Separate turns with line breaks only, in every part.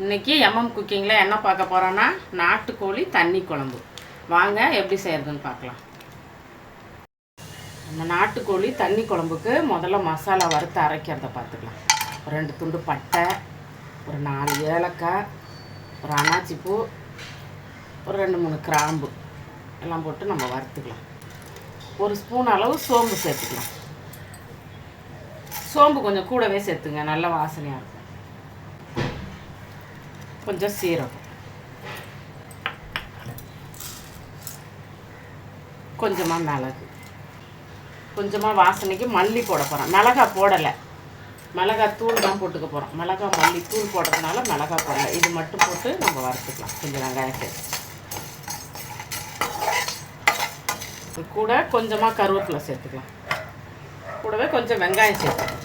இன்னைக்கு எம்எம் குக்கிங்கில் என்ன பார்க்க போகிறோன்னா நாட்டுக்கோழி தண்ணி குழம்பு. வாங்க எப்படி செய்கிறதுன்னு பார்க்கலாம். அந்த நாட்டுக்கோழி தண்ணி குழம்புக்கு முதல்ல மசாலா வறுத்து அரைக்கிறத பார்த்துக்கலாம். ஒரு ரெண்டு துண்டு பட்டை ஒரு நாலு ஏலக்காய் ஒரு அனாச்சிப்பூ ஒரு ரெண்டு மூணு கிராம்பு. எல்லாம் போட்டு நம்ம வறுத்துக்கலாம். ஒரு ஸ்பூன் அளவு சோம்பு சேர்த்துக்கலாம். சோம்பு கொஞ்சம் கூடவே சேர்த்துங்க நல்ல வாசனையாக இருக்கும். கொஞ்சம் சீரகம் கொஞ்சமாக மிளகு. கொஞ்சமாக வாசனைக்கு மல்லி போட போகிறோம் மிளகா போடலை. மிளகா தூள் தான் போட்டுக்க போகிறோம் மிளகா மல்லி தூள் போடுறதுனால மிளகா போடலை. இது மட்டும் போட்டு நம்ம வறுத்துக்கலாம். கொஞ்சம் வெங்காயத்தை கூட கொஞ்சமாக கருவேப்பிலை சேர்த்துக்கலாம். கூடவே கொஞ்சம் வெங்காயம் சேர்த்துக்கலாம்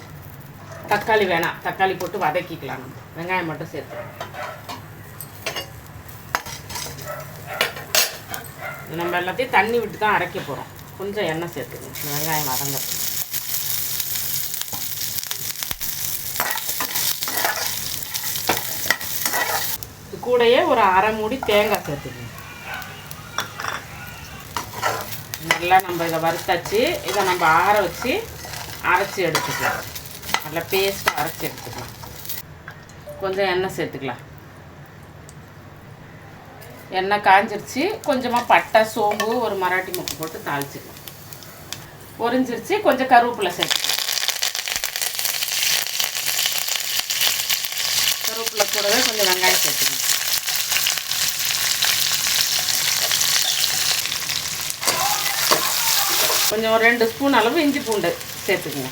தக்காளி வேணாம். தக்காளி போட்டு வதக்கிக்கலாம் நம்ம. வெங்காயம் மட்டும் சேர்த்துக்கலாம் நம்ம எல்லாத்தையும் தண்ணி விட்டு தான் அரைக்க போகிறோம் கொஞ்சம் எண்ணெய் சேர்த்துக்கணும் வெங்காயம் வதங்க. இது கூடயே ஒரு அரை மூடி தேங்காய் சேர்த்துக்கணும் நல்லா நம்ம இதை வறுத்தாச்சு. இதை நம்ம ஆற வச்சு அரைச்சி எடுத்துக்கலாம். நல்லா பேஸ்ட்டாக அரைச்சி எடுத்துக்கலாம். கொஞ்சம் எண்ணெய் சேர்த்துக்கலாம். எண்ணெய் காஞ்சிருச்சு. கொஞ்சமாக பட்டை சோம்பு ஒரு மராட்டி முக்கு போட்டு தாளிச்சிக்கலாம். பொரிஞ்சிருச்சு. கொஞ்சம் கருவேப்பிலை சேர்த்துக்கலாம். கருவேப்பிலை கூடவே கொஞ்சம் வெங்காயம் சேர்த்துக்கணும் கொஞ்சம் ஒரு ரெண்டு ஸ்பூன் அளவு இஞ்சி பூண்டு சேர்த்துக்குங்க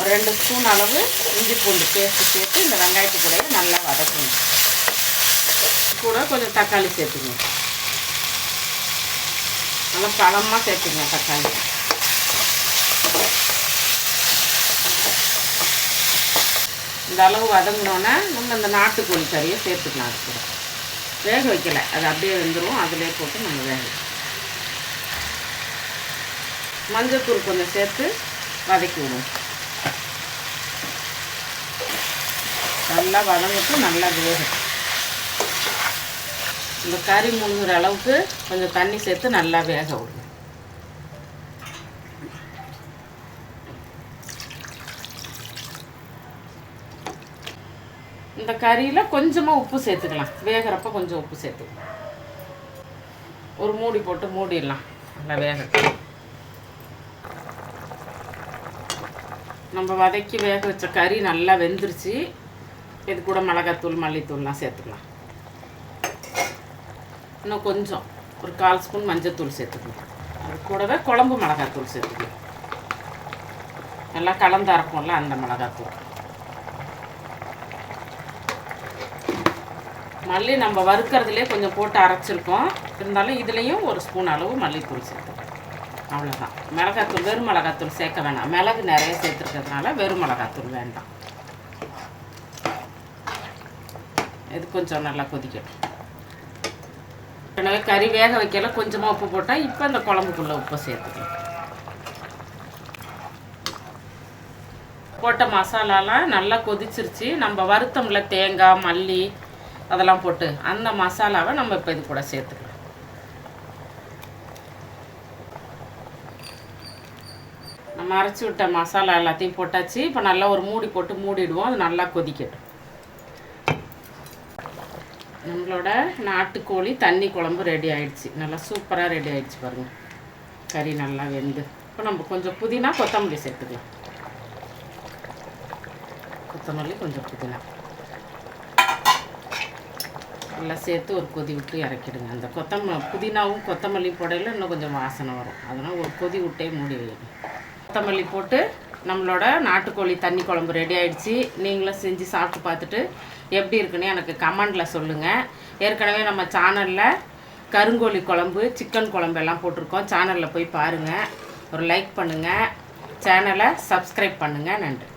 ஒரு ரெண்டு ஸ்பூன் அளவு இஞ்சி பூண்டு பேஸ்ட்டு சேர்த்து இந்த வெங்காயத்து கூடவே நல்லா வதக்கணும். கூட கொஞ்சம் தக்காளி சேர்த்துங்க நல்லா பழமாக சேர்த்துங்க தக்காளி. இந்த அளவு வதங்கினோன்னே நம்ம இந்த நாட்டுக்கோழி கறியை சேர்த்துக்கலாம் அது கூட. வேக வைக்கலை. அது அப்படியே வெந்துடும் அதிலே போட்டு நம்ம வேக மஞ்சத்தூள் கொஞ்சம் சேர்த்து வதக்கி விடுவோம். நல்லா வதங்கிட்டு நல்லா வேகும் இந்த கறி முழுகிற அளவுக்கு கொஞ்சம் தண்ணி சேர்த்து நல்லா வேக விடுங்க. இந்த கறியில் கொஞ்சமாக உப்பு சேர்த்துக்கலாம். வேகிறப்ப கொஞ்சம் உப்பு சேர்த்துக்கலாம். ஒரு மூடி போட்டு மூடிடலாம். நல்லா வேகட்டும். நம்ம வதக்கி வேக வச்ச கறி நல்லா வெந்துருச்சு. இது கூட மிளகாத்தூள் மல்லித்தூள்லாம் சேர்த்துக்கலாம். இன்னும் கொஞ்சம். ஒரு கால் ஸ்பூன் மஞ்சத்தூள் சேர்த்துக்கணும். அது கூடவே குழம்பு மிளகாத்தூள் சேர்த்துக்கணும். நல்லா கலந்து அரைப்போம்ல அந்த மிளகாத்தூள் மல்லி நம்ம வறுக்கிறதுலே கொஞ்சம் போட்டு அரைச்சிருக்கோம். இருந்தாலும் இதுலேயும் ஒரு ஸ்பூன் அளவு மல்லித்தூள் சேர்த்துக்கணும். அவ்வளோதான் மிளகாத்தூள் வெறும் மிளகாத்தூள் சேர்க்க வேணாம். மிளகு நிறைய சேர்த்துருக்கிறதுனால வெறும் மிளகாத்தூள் வேண்டாம். இது கொஞ்சம் நல்லா கொதிக்கட்டும். ஏற்கனவே கறி வேக வைக்கல கொஞ்சமாக உப்பு போட்டால் இப்போ இந்த குழம்புக்குள்ளே உப்பு சேர்த்துக்கலாம். போட்ட மசாலாலாம் நல்லா கொதிச்சிருச்சு. நம்ம வருத்தம்ல தேங்காய் மல்லி அதெல்லாம் போட்டு அந்த மசாலாவை நம்ம இப்போ இது கூட சேர்த்துக்கலாம். நம்ம அரைச்சி விட்ட மசாலா எல்லாத்தையும் போட்டாச்சு. இப்போ நல்லா ஒரு மூடி போட்டு மூடிடுவோம். அது நல்லா கொதிக்கட்டும். நம்மளோட நாட்டுக்கோழி தண்ணி குழம்பு ரெடி ஆயிடுச்சு. நல்லா சூப்பராக ரெடி ஆயிடுச்சு பாருங்கள் கறி நல்லா வெந்து. இப்போ நம்ம கொஞ்சம் புதினா கொத்தமல்லி சேர்த்துக்கலாம். கொத்தமல்லி கொஞ்சம் புதினா. நல்லா சேர்த்து ஒரு கொதி விட்டு இறக்கிடுங்க. அந்த கொத்தம புதினாவும் கொத்தமல்லி போடையில் இன்னும் கொஞ்சம் வாசனை வரும். அதனால் ஒரு கொதி விட்டே மூடி வைங்க. கொத்தமல்லி போட்டு நம்மளோட நாட்டுக்கோழி தண்ணி குழம்பு ரெடி ஆயிடுச்சு. நீங்களும் செஞ்சு சாப்பிட்டு பார்த்துட்டு எப்படி இருக்குன்னு எனக்கு கமெண்டில் சொல்லுங்கள் ஏற்கனவே நம்ம சேனலில் கருங்கோழி குழம்பு சிக்கன் குழம்பு எல்லாம் போட்டிருக்கோம். சேனலில் போய் பாருங்கள் ஒரு லைக் பண்ணுங்கள் சேனலை சப்ஸ்கிரைப் பண்ணுங்கள் நன்றி.